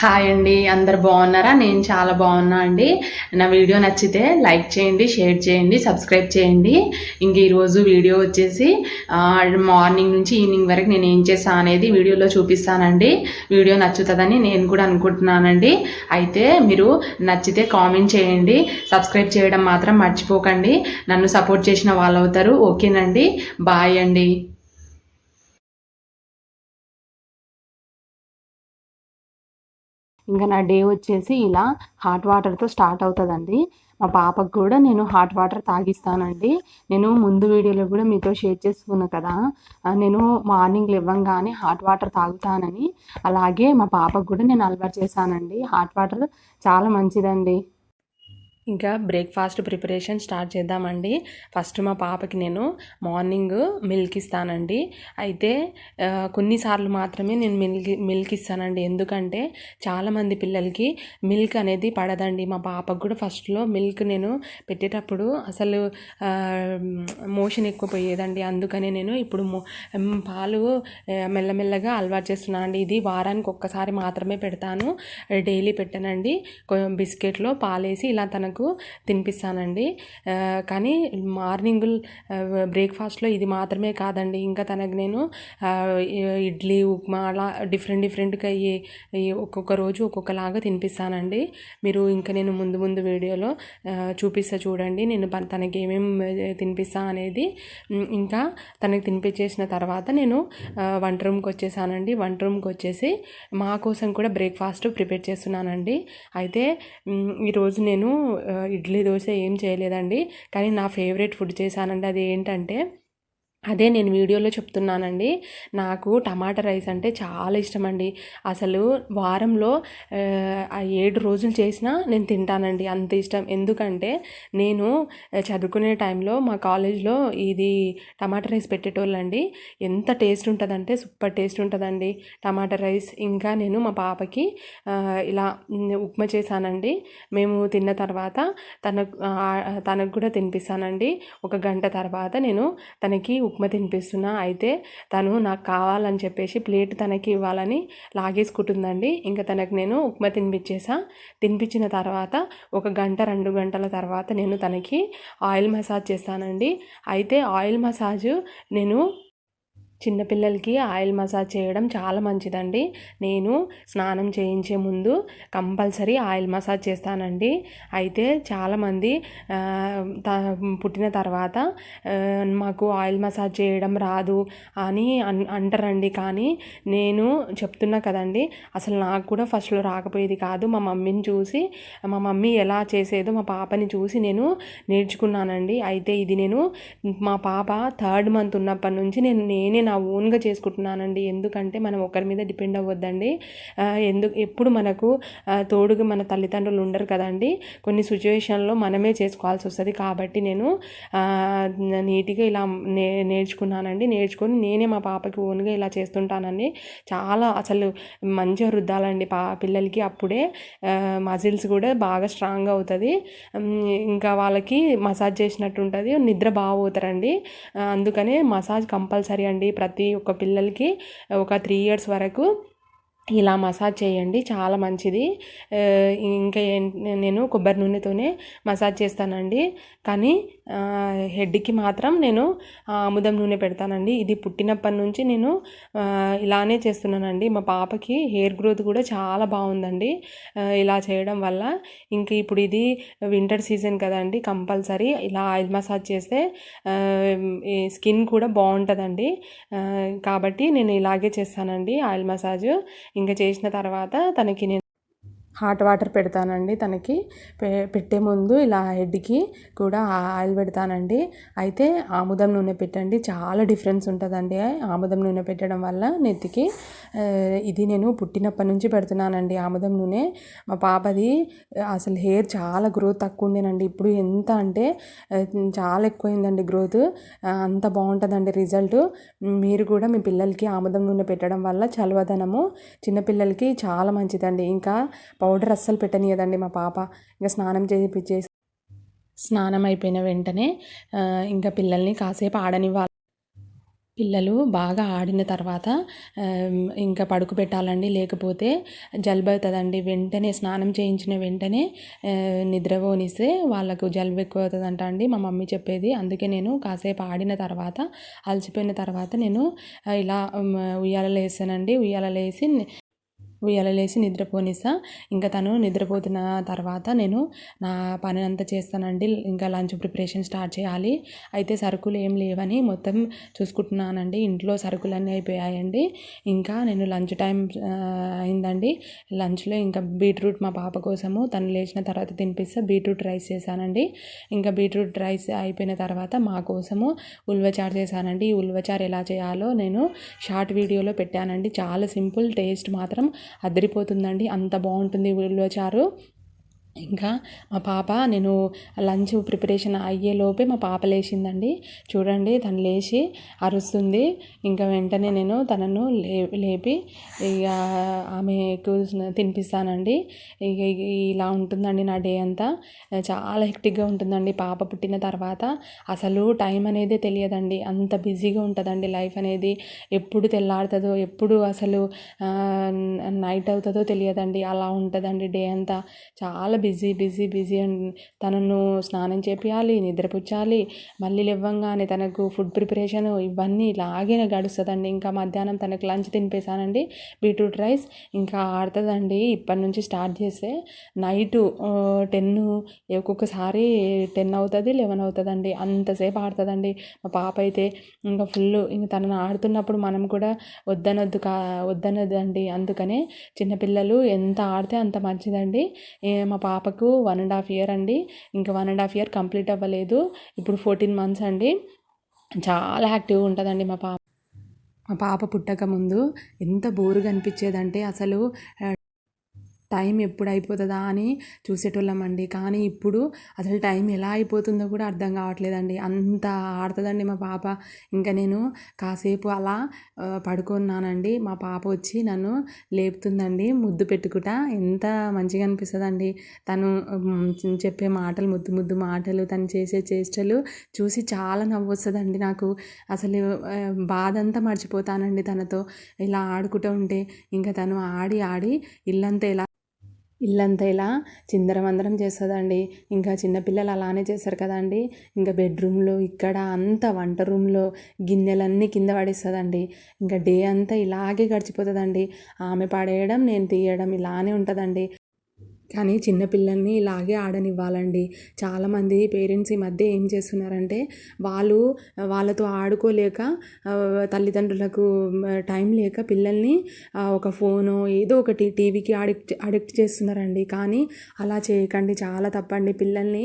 Hi అండి అందరు బాగున్నారా? నేను చాలా బాగున్నా అండి. నా వీడియో నచ్చితే లైక్ చేయండి షేర్ చేయండి సబ్స్క్రైబ్ చేయండి. ఇంక ఈరోజు వీడియో వచ్చేసి మార్నింగ్ నుంచి ఈవినింగ్ వరకు నేను ఏం చేసాను అనేది వీడియోలో చూపిస్తానండి. వీడియో నచ్చుతుందని నేను కూడా అనుకుంటున్నానండి. అయితే మీరు నచ్చితే కామెంట్ చేయండి. సబ్స్క్రైబ్ చేయడం మాత్రం మర్చిపోకండి. నన్ను సపోర్ట్ చేసిన వాళ్ళు అవుతారు. ఓకేనండి. బాయ్ అండి. ఇంకా నా డే వచ్చేసి ఇలా హాట్ వాటర్తో స్టార్ట్ అవుతుందండి. మా పాపకు కూడా నేను హాట్ వాటర్ తాగిస్తానండి. నేను ముందు వీడియోలో కూడా మీతో షేర్ చేసుకున్నా కదా నేను మార్నింగ్ లేవంగానే హాట్ వాటర్ తాగుతానని. అలాగే మా పాపకు కూడా నేను అలవాటు చేశానండి. హాట్ వాటర్ చాలా మంచిదండి. ఇంకా బ్రేక్ఫాస్ట్ ప్రిపరేషన్ స్టార్ట్ చేద్దామండి. ఫస్ట్ మా పాపకి నేను మార్నింగ్ మిల్క్ ఇస్తానండి. అయితే కొన్నిసార్లు మాత్రమే నేను మిల్క్ మిల్క్ ఇస్తానండి. ఎందుకంటే చాలామంది పిల్లలకి మిల్క్ అనేది పడదండి. మా పాపకు కూడా ఫస్ట్లో మిల్క్ నేను పెట్టేటప్పుడు అసలు మోషన్ ఎక్కువ పోయేదండి. అందుకనే నేను ఇప్పుడు మో- పాలు మెల్లమెల్లగా అలవాటు చేస్తున్నాను అండి ఇది వారానికి ఒక్కసారి మాత్రమే పెడతాను. డైలీ పెట్టానండి. బిస్కెట్లో పాలేసి ఇలా తనకు తినిపిస్తానండి. కానీ మార్నింగ్ బ్రేక్ఫాస్ట్లో ఇది మాత్రమే కాదండి. ఇంకా తనకు నేను ఇడ్లీ ఉప్మా అలా డిఫరెంట్ డిఫరెంట్గా ఈ ఒక్కొక్క రోజు ఒక్కొక్కలాగా తినిపిస్తానండి. మీరు ఇంకా నేను ముందు ముందు వీడియోలో ఆ, చూపిస్తా చూడండి. నేను తనకి ఏమేమి తినిపిస్తా అనేది ఇంకా తనకి తినిపించేసిన తర్వాత నేను వంట రూమ్కి వచ్చేసానండి. వంట రూమ్కి వచ్చేసి మా కోసం కూడా బ్రేక్ఫాస్ట్ ప్రిపేర్ చేస్తున్నానండి. అయితే ఈరోజు నేను ఇడ్లీ దోశ ఏం చేయలేదండి. కానీ నా ఫేవరెట్ ఫుడ్ చేశానండి. అది ఏంటంటే అదే నేను వీడియోలో చెప్తున్నానండి. నాకు టమాటా రైస్ అంటే చాలా ఇష్టం అండి అసలు వారంలో ఏడు రోజులు చేసినా నేను తింటానండి. అంత ఇష్టం. ఎందుకంటే నేను చదువుకునే టైంలో మా కాలేజ్లో ఇది టమాటా రైస్ పెట్టేటోళ్ళండి. ఎంత టేస్ట్ ఉంటుందంటే సూపర్ టేస్ట్ ఉంటుందండి టమాటా రైస్. ఇంకా నేను మా పాపకి ఇలా ఉప్మా చేశానండి. మేము తిన్న తర్వాత తన తనకు కూడా తినిపిస్తానండి. ఒక గంట తర్వాత నేను తనకి ఉప్మా తినిపిస్తున్నా. అయితే తను నాకు కావాలని చెప్పేసి ప్లేట్ తనకి ఇవ్వాలని లాగేసుకుంటుందండి. ఇంకా తనకు నేను ఉప్మా తినిపించేసా తినిపించిన తర్వాత ఒక గంట రెండు గంటల తర్వాత నేను తనకి ఆయిల్ మసాజ్ చేస్తానండి. అయితే ఆయిల్ మసాజ్ నేను చిన్నపిల్లలకి ఆయిల్ మసాజ్ చేయడం చాలా మంచిదండి. నేను స్నానం చేయించే ముందు కంపల్సరీ ఆయిల్ మసాజ్ చేస్తానండి. అయితే చాలామంది త- పుట్టిన తర్వాత మాకు ఆయిల్ మసాజ్ చేయడం రాదు అని అన్ అంటారండి. కానీ నేను చెప్తున్నా కదండి అసలు నాకు కూడా ఫస్ట్లో రాకపోయేది కాదు. మా మమ్మీని చూసి మా మమ్మీ ఎలా చేసేదో మా పాపని చూసి నేను నేర్చుకున్నానండి. అయితే ఇది నేను మా పాప థర్డ్ మంత్ ఉన్నప్పటి నుంచి నేను నేనే నా ఓన్గా చేసుకుంటున్నానండి. ఎందుకంటే మనం ఒకరి మీద డిపెండ్ అవ్వద్దండి. ఎందుకు ఎప్పుడు మనకు తోడుగా మన తల్లిదండ్రులు ఉండరు కదండి. కొన్ని సిచ్యువేషన్లో మనమే చేసుకోవాల్సి వస్తుంది. కాబట్టి నేను నీట్గా ఇలా నే నేర్చుకున్నానండి. నేర్చుకొని నేనే మా పాపకి ఓన్గా ఇలా చేస్తుంటానండి. చాలా అసలు మంచిగా రుద్దాలండి పా పిల్లలకి అప్పుడే. మజిల్స్ కూడా బాగా స్ట్రాంగ్ అవుతుంది. ఇంకా వాళ్ళకి మసాజ్ చేసినట్టు ఉంటుంది. నిద్ర బాగా పోతారండి. అందుకనే మసాజ్ కంపల్సరీ అండి. ప్రతి ఒక్క పిల్లలకి ఒక త్రీ ఇయర్స్ వరకు ఇలా మసాజ్ చేయండి. చాలా మంచిది. ఇంకా నేను కొబ్బరి నూనెతోనే మసాజ్ చేస్తానండి. కానీ హెడ్కి మాత్రం నేను ఆముదం నూనె పెడతానండి. ఇది పుట్టినప్పటి నుంచి నేను ఇలానే చేస్తున్నానండి. మా పాపకి హెయిర్ గ్రోత్ కూడా చాలా బాగుందండి. ఇలా చేయడం వల్ల ఇంక ఇప్పుడు ఇది వింటర్ సీజన్ కదండి కంపల్సరీ ఇలా ఆయిల్ మసాజ్ చేస్తే ఈ స్కిన్ కూడా బాగుంటుందండి. కాబట్టి నేను ఇలాగే చేస్తానండి ఆయిల్ మసాజ్. ఇంకా చేసిన తర్వాత తనకి నేను హాట్ వాటర్ పెడతానండి తనకి. పె పెట్టే ముందు ఇలా హెడ్కి కూడా ఆయిల్ పెడతానండి. అయితే ఆముదం నూనె పెట్టండి చాలా డిఫరెన్స్ ఉంటుందండి. ఆముదం నూనె పెట్టడం వల్ల నెత్తికి ఇది నేను పుట్టినప్పటి నుంచి పెడుతున్నానండి. ఆముదం నూనె. మా పాపది అసలు హెయిర్ చాలా గ్రోత్ తక్కువ ఉండేనండి ఇప్పుడు ఎంత అంటే చాలా ఎక్కువైందండి గ్రోత్. అంత బాగుంటుందండి రిజల్ట్. మీరు కూడా మీ పిల్లలకి ఆముదం నూనె పెట్టడం వల్ల చలవదనము. చిన్నపిల్లలకి చాలా మంచిదండి. ఇంకా పౌడర్ అస్సలు పెట్టనీయదండి మా పాప. ఇంకా స్నానం చేసి స్నానం అయిపోయిన వెంటనే ఇంకా పిల్లల్ని కాసేపు ఆడనివ్వాలి. పిల్లలు బాగా ఆడిన తర్వాత ఇంకా ఇంకా పడుకోబెట్టాలండి లేకపోతే జలుబు అవుతుందండి వెంటనే స్నానం చేయించిన వెంటనే నిద్రపోనిస్తే వాళ్ళకు జలుబు ఎక్కువ అవుతుందంట అండి. మా మమ్మీ చెప్పేది. అందుకే నేను కాసేపు ఆడిన తర్వాత అలసిపోయిన తర్వాత నేను ఇలా ఉయ్యాల ఉయ్యాలలో వేసానండి ఉయ్యాలలో వేసి ఉయ్యాలలేసి నిద్రపోనిసా ఇంకా తను నిద్రపోతున్న తర్వాత నేను నా పని అంతా చేస్తానండి. ఇంకా లంచ్ ప్రిపరేషన్ స్టార్ట్ చేయాలి. అయితే సరుకులు ఏం లేవని మొత్తం చూసుకుంటున్నానండి. ఇంట్లో సరుకులన్నీ అయిపోయాయండి. ఇంకా నేను లంచ్ టైం అయిందండి. లంచ్లో ఇంకా బీట్రూట్ మా పాప కోసము తను లేచిన తర్వాత తినిపిస్తే. బీట్రూట్ రైస్ చేశానండి. ఇంకా బీట్రూట్ రైస్ అయిపోయిన తర్వాత మా కోసము ఉల్వచారు చేశానండి. ఈ ఉల్వచారు ఎలా చేయాలో నేను షార్ట్ వీడియోలో పెట్టానండి. చాలా సింపుల్ టేస్ట్ మాత్రం అదిరిపోతుందండి. అంత బాగుంటుంది ఉల్వచారు ఇంకా మా పాప నేను లంచ్ ప్రిపరేషన్ అయ్యేలోపే మా పాప లేచిందండి. చూడండి తను లేచి అరుస్తుంది. ఇంకా వెంటనే నేను తనను లే లేపి ఇక ఆమెకు తినిపిస్తానండి. ఇక ఇలా ఉంటుందండి నా డే అంతా. చాలా హెక్టిక్గా ఉంటుందండి పాప పుట్టిన తర్వాత. అసలు టైం అనేది తెలియదండి. అంత బిజీగా ఉంటుందండి లైఫ్ అనేది. ఎప్పుడు తెల్లారుతుందో ఎప్పుడు అసలు నైట్ అవుతుందో తెలియదండి. అలా ఉంటుందండి డే అంతా. చాలా బిజీ బిజీ బిజీ బిజీ తనను స్నానం చేపియాలి నిద్రపుచ్చాలి మళ్ళీ లేవ్వంగానే తనకు ఫుడ్ ప్రిపరేషన్ ఇవన్నీ ఇలాగే గడుస్తుందండి. ఇంకా మధ్యాహ్నం తనకు లంచ్ తినిపేశానండి బీట్రూట్ రైస్ ఇంకా ఆడుతుందండి. ఇప్పటి నుంచి స్టార్ట్ చేస్తే నైట్ టెన్ ఒక్కొక్కసారి టెన్ అవుతుంది లెవెన్ అవుతుందండి. అంతసేపు ఆడుతుందండి. మా పాప అయితే ఇంకా ఫుల్ ఇంకా తనను ఆడుతున్నప్పుడు మనం కూడా వద్దనొద్దు కా వద్దనొద్దండి. అందుకనే చిన్నపిల్లలు ఎంత ఆడితే అంత మంచిదండి. మా పాప పాపకు వన్ అండ్ హాఫ్ ఇయర్ అండి. ఇంకా one and half year complete అవ్వలేదు. ఇప్పుడు ఫోర్టీన్ మంత్స్ అండి. చాలా యాక్టివ్గా ఉంటుందండి మా పాప. మా పాప పుట్టక ముందు ఎంత బోరుగా అనిపించేదంటే అసలు టైం ఎప్పుడు అయిపోతుందా అని చూసేటోళ్ళమండి. కానీ ఇప్పుడు అసలు టైం ఎలా అయిపోతుందో కూడా అర్థం కావట్లేదండి. అంత ఆడుతుందండి మా పాప. ఇంకా నేను కాసేపు అలా పడుకున్నానండి. మా పాప వచ్చి నన్ను లేపుతుందండి ముద్దు పెట్టుకుంటా. ఎంత మంచిగా అనిపిస్తుందండి. తను చెప్పే మాటలు ముద్దు ముద్దు మాటలు తను చేసే చేష్టలు చూసి చాలా నవ్వు వస్తుందండి నాకు. అసలు బాధంతా బాధ అంతా మర్చిపోతానండి తనతో. ఇలా ఆడుకుంటూ ఉంటే ఇంకా తను ఆడి ఆడి ఇల్లంతా ఎలా ఇల్లంతా ఇలా చిందరవందరం చేస్తుందండి. ఇంకా చిన్నపిల్లలు అలానే చేస్తారు కదండి. ఇంకా బెడ్రూమ్లో ఇక్కడ అంతా వంట రూమ్లో గిన్నెలన్నీ కింద పడేస్తుందండి. ఇంకా డే అంతా ఇలాగే గడిచిపోతుందండి. ఆమె పడేయడం నేను తీయడం ఇలానే ఉంటుందండి. కానీ చిన్నపిల్లల్ని ఇలాగే ఆడనివ్వాలండి. చాలామంది పేరెంట్స్ ఈ మధ్య ఏం చేస్తున్నారంటే వాళ్ళు వాళ్ళతో ఆడుకోలేక తల్లిదండ్రులకు టైం లేక పిల్లల్ని ఒక ఫోను ఏదో ఒకటి టీవీకి అడిక్ట్ అడిక్ట్ చేస్తున్నారండి. కానీ అలా చేయకండి. చాలా తప్పండి. పిల్లల్ని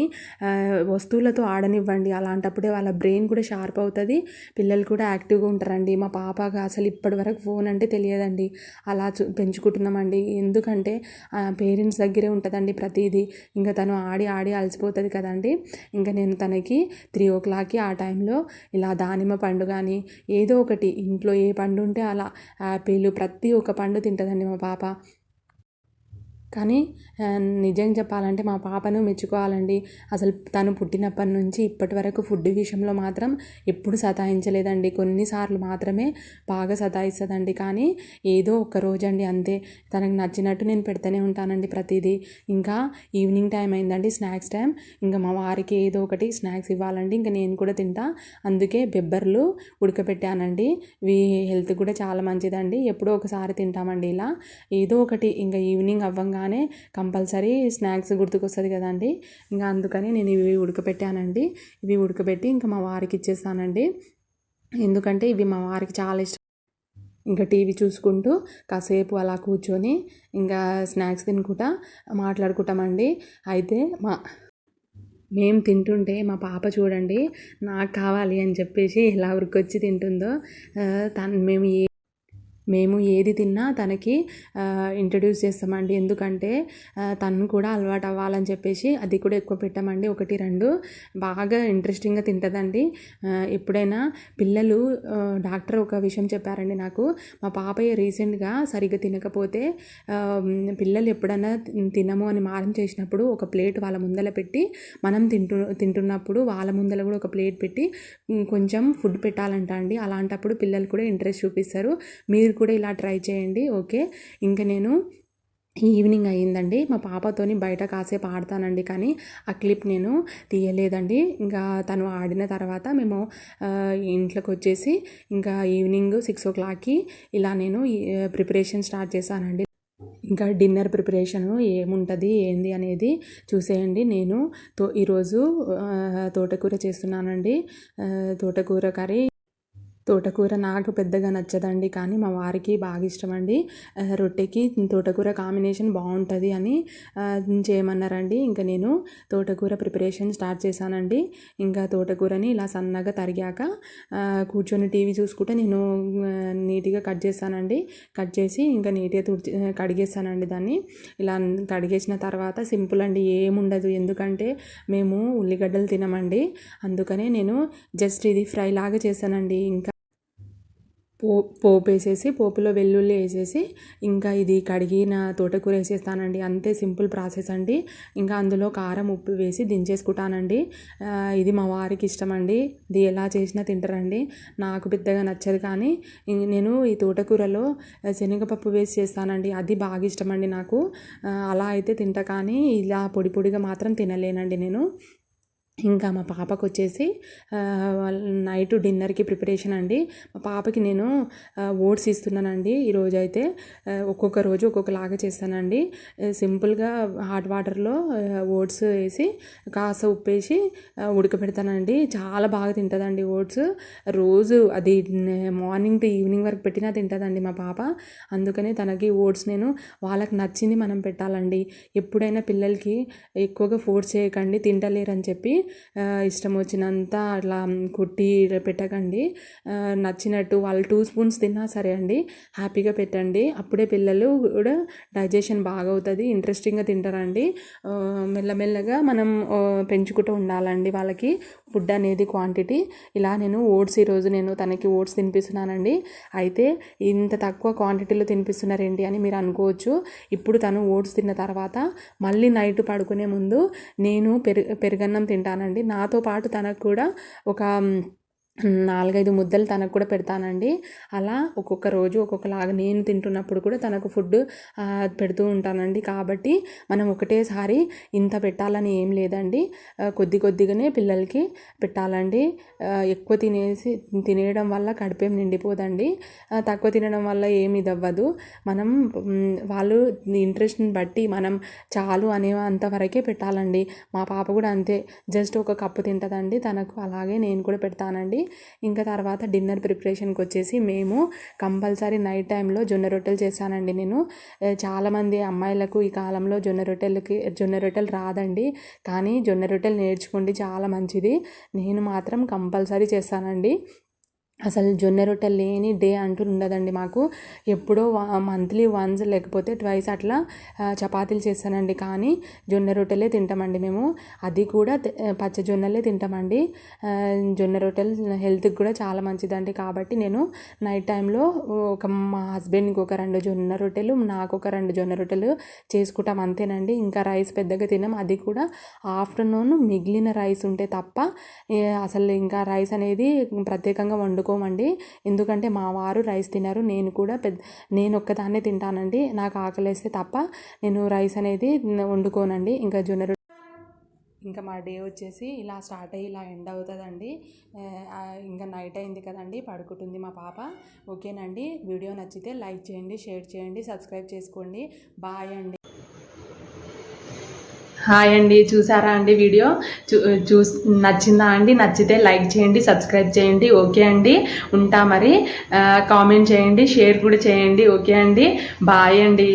వస్తువులతో ఆడనివ్వండి. అలాంటప్పుడే వాళ్ళ బ్రెయిన్ కూడా షార్ప్ అవుతుంది. పిల్లలు కూడా యాక్టివ్గా ఉంటారండి. మా పాపగా అసలు ఇప్పటి వరకు ఫోన్ అంటే తెలియదండి. అలా పెంచుకుంటున్నామండి. ఎందుకంటే పేరెంట్స్ దగ్గరే ఉంటుందండి ప్రతిదీ. ఇంకా తను ఆడి ఆడి అలసిపోతుంది కదండి. ఇంకా నేను తనకి త్రీ ఓ క్లాక్కి ఆ టైంలో ఇలా దానిమ్మ పండు కానీ ఏదో ఒకటి ఇంట్లో ఏ పండు ఉంటే అలా యాపిల్ ప్రతి ఒక్క పండు తింటుందండి మా పాప. కానీ నిజం చెప్పాలంటే మా పాపను మెచ్చుకోవాలండి. అసలు తను పుట్టినప్పటి నుంచి ఇప్పటి వరకు ఫుడ్ విషయంలో మాత్రం ఎప్పుడు సతాయించలేదండి. కొన్నిసార్లు మాత్రమే బాగా సతాయిస్తుందండి. కానీ ఏదో ఒక్క రోజు అండి అంతే. తనకు నచ్చినట్టు నేను పెడుతూనే ఉంటానండి ప్రతిదీ. ఇంకా ఈవినింగ్ టైం అయిందండి స్నాక్స్ టైం. ఇంకా మా వారికి ఏదో ఒకటి స్నాక్స్ ఇవ్వాలండి. ఇంకా నేను కూడా తింటా. అందుకే బెబ్బర్లు ఉడకబెట్టానండి. ఇవి హెల్త్ కూడా చాలా మంచిదండి. ఎప్పుడో ఒకసారి తింటామండి ఇలా. ఏదో ఒకటి ఇంకా ఈవినింగ్ అవ్వంగానే కంపల్సరీ స్నాక్స్ గుర్తుకొస్తుంది కదండి. ఇంకా అందుకని నేను ఇవి ఉడకబెట్టానండి. ఇవి ఉడకబెట్టి ఇంకా మా వారికి ఇచ్చేస్తానండి. ఎందుకంటే ఇవి మా వారికి చాలా ఇష్టం. ఇంకా టీవీ చూసుకుంటూ కాసేపు అలా కూర్చొని ఇంకా స్నాక్స్ తినుకుంటా మాట్లాడుకుంటామండి. అయితే మా మేము తింటుంటే మా పాప చూడండి నాకు కావాలి అని చెప్పేసి ఎలా ఉరికొచ్చి తింటుందో తను మేము ఏ మేము ఏది తిన్నా తనకి ఇంట్రడ్యూస్ చేస్తామండి. ఎందుకంటే తను కూడా అలవాటు అవ్వాలని చెప్పేసి అది కూడా ఎక్కువ పెట్టామండి. ఒకటి రెండు బాగా ఇంట్రెస్టింగ్గా తింటుందండి. ఎప్పుడైనా పిల్లలు డాక్టర్ ఒక విషయం చెప్పారండి నాకు. మా పాపయ్య రీసెంట్గా సరిగ్గా తినకపోతే పిల్లలు ఎప్పుడైనా తినము అని మారం చేసినప్పుడు ఒక ప్లేట్ వాళ్ళ ముందల పెట్టి మనం తింటు తింటున్నప్పుడు వాళ్ళ ముందల కూడా ఒక ప్లేట్ పెట్టి కొంచెం ఫుడ్ పెట్టాలంట అండి. అలాంటప్పుడు పిల్లలు కూడా ఇంట్రెస్ట్ చూపిస్తారు. మీరు కూడా ఇలా ట్రై చేయండి. ఓకే? ఇంకా నేను ఈవినింగ్ అయ్యిందండి. మా పాపతోని బయట కాసేపు ఆడతానండి. కానీ ఆ క్లిప్ నేను తీయలేదండి. ఇంకా తను ఆడిన తర్వాత మేము ఇంట్లోకి వచ్చేసి ఇంకా ఈవినింగ్ సిక్స్ ఓ క్లాక్కి ఇలా నేను ప్రిపరేషన్ స్టార్ట్ చేశానండి. ఇంకా డిన్నర్ ప్రిపరేషన్ ఏముంటుంది ఏంది అనేది చూసేయండి. నేను తో ఈరోజు తోటకూర చేస్తున్నానండి. తోటకూర కర్రీ తోటకూర నాకు పెద్దగా నచ్చదండి కానీ మా వారికి బాగా ఇష్టం అండి రొట్టెకి తోటకూర కాంబినేషన్ బాగుంటుంది అని చేయమన్నారండి. ఇంకా నేను తోటకూర ప్రిపరేషన్ స్టార్ట్ చేశానండి. ఇంకా తోటకూరని ఇలా సన్నగా తరిగాక కూర్చొని టీవీ చూసుకుంటే నేను నీట్గా కట్ చేస్తానండి కట్ చేసి ఇంకా నీట్గా తుడిచి కడిగేస్తానండి దాన్ని. ఇలా కడిగేసిన తర్వాత సింపుల్ అండి ఏముండదు. ఎందుకంటే మేము ఉల్లిగడ్డలు తినమండి. అందుకనే నేను జస్ట్ ఇది ఫ్రై లాగా చేశానండి. ఇంకా పో పోపు వేసేసి పోపులో వెల్లుల్లి వేసేసి ఇంకా ఇది కడిగిన తోటకూర వేసేస్తానండి. అంతే సింపుల్ ప్రాసెస్ అండి. ఇంకా అందులో కారం ఉప్పు వేసి దించేసుకుంటానండి. ఇది మా వారికి ఇష్టం అండి ఇది ఎలా చేసినా తింటారండి. నాకు పెద్దగా నచ్చదు కానీ నేను ఈ తోటకూరలో శనగపప్పు వేసి చేస్తానండి. అది బాగా ఇష్టం అండి నాకు అలా అయితే తింటా కానీ ఇలా పొడి పొడిగా మాత్రం తినలేనండి నేను. ఇంకా మా పాపకు వచ్చేసి వాళ్ళ నైట్ డిన్నర్కి ప్రిపరేషన్ అండి. మా పాపకి నేను ఓట్స్ ఇస్తున్నానండి. ఈరోజు అయితే ఒక్కొక్క రోజు ఒక్కొక్కలాగా చేస్తానండి. సింపుల్గా హాట్ వాటర్లో ఓట్స్ వేసి కాస్త ఉప్పు వేసి ఉడకబెడతానండి. చాలా బాగా తింటుందండి ఓట్స్. రోజు అది మార్నింగ్ టు ఈవినింగ్ వరకు పెట్టినా తింటుందండి మా పాప. అందుకనే తనకి ఓట్స్ నేను వాళ్ళకి నచ్చింది మనం పెట్టాలండి. ఎప్పుడైనా పిల్లలకి ఎక్కువగా ఫోర్స్ చేయకండి తింటలేరని చెప్పి ఇష్టం వచ్చినంత అట్లా కొట్టి పెట్టకండి. నచ్చినట్టు వాళ్ళు టూ స్పూన్స్ తిన్నా సరే అండి హ్యాపీగా పెట్టండి. అప్పుడే పిల్లలు కూడా డైజెషన్ బాగా అవుతుంది ఇంట్రెస్టింగ్గా తింటారండి. మెల్లమెల్లగా మనం పెంచుకుంటూ ఉండాలండి వాళ్ళకి. ఫుడ్ అనేది క్వాంటిటీ. ఇలా నేను ఓట్స్ ఈరోజు నేను తనకి ఓట్స్ తినిపిస్తున్నానండి. అయితే ఇంత తక్కువ క్వాంటిటీలో తినిపిస్తున్నారేంటి అని మీరు అనుకోవచ్చు. ఇప్పుడు తను ఓట్స్ తిన్న తర్వాత మళ్ళీ నైట్ పడుకునే ముందు నేను పెరుగు పెరుగన్నం తింటానండి. నాతో పాటు తనకు కూడా ఒక నాలుగైదు ముద్దలు తనకు కూడా పెడతానండి. అలా ఒక్కొక్క రోజు ఒక్కొక్కలాగా నేను తింటున్నప్పుడు కూడా తనకు ఫుడ్ పెడుతూ ఉంటానండి. కాబట్టి మనం ఒకటేసారి ఇంత పెట్టాలని ఏం లేదండి. కొద్ది కొద్దిగానే పిల్లలకి పెట్టాలండి. ఎక్కువ తినేసి తినేయడం వల్ల కడుపేం నిండిపోదండి. తక్కువ తినడం వల్ల ఏమి ఇదవ్వదు. మనం వాళ్ళు ఇంట్రెస్ట్ని బట్టి మనం చాలు అనే అంతవరకే పెట్టాలండి. మా పాప కూడా అంతే. జస్ట్ ఒక కప్పు తింటుందండి. తనకు అలాగే నేను కూడా పెడతానండి. ఇంకా తర్వాత డిన్నర్ ప్రిపరేషన్కి వచ్చేసి మేము కంపల్సరీ నైట్ టైంలో జొన్న రొట్టెలు చేశానండి నేను. చాలామంది అమ్మాయిలకు ఈ కాలంలో జొన్న రొట్టెలకి జొన్న రొట్టెలు రాదండి. కానీ జొన్న రొట్టెలు నేర్చుకోండి చాలా మంచిది. నేను మాత్రం కంపల్సరీ చేస్తానండి. అసలు జొన్న రొట్టెలు లేని డే అంటూ ఉండదండి మాకు. ఎప్పుడో మంత్లీ వన్స్ లేకపోతే ట్వైస్ అట్లా చపాతీలు చేస్తానండి. కానీ జొన్న రొట్టెలే తింటామండి మేము. అది కూడా పచ్చ జొన్నలే తింటామండి. జొన్న రొట్టెలు హెల్త్కి కూడా చాలా మంచిదండి. కాబట్టి నేను నైట్ టైంలో ఒక మా హస్బెండ్కి ఒక రెండు జొన్న రొట్టెలు నాకు ఒక రెండు జొన్న రొట్టెలు చేసుకుంటాం అంతేనండి. ఇంకా రైస్ పెద్దగా తినం అది కూడా ఆఫ్టర్నూన్ మిగిలిన రైస్ ఉంటే తప్ప అసలు ఇంకా రైస్ అనేది ప్రత్యేకంగా వండు వండుకోమండి ఎందుకంటే మా వారు రైస్ తినరు నేను కూడా పెద్ద నేను ఒక్కదాన్నే తింటానండి. నాకు ఆకలేస్తే తప్ప నేను రైస్ అనేది వండుకోనండి. ఇంకా జొన్న ఇంకా మా డే వచ్చేసి ఇలా స్టార్ట్ అయ్యి ఇలా ఎండ్ అవుతుందండి. ఇంకా నైట్ అయింది కదండి పడుకుంటుంది మా పాప. ఓకేనండి వీడియో నచ్చితే లైక్ చేయండి షేర్ చేయండి సబ్స్క్రైబ్ చేసుకోండి. బాయ్ అండి. హాయ్ అండి చూసారా అండి వీడియో? చూ చూస్ నచ్చిందా అండి? నచ్చితే లైక్ చేయండి సబ్స్క్రైబ్ చేయండి ఓకే అండి. ఉంటా మరి. కామెంట్ చేయండి షేర్ కూడా చేయండి ఓకే అండి. బాయ్ అండి.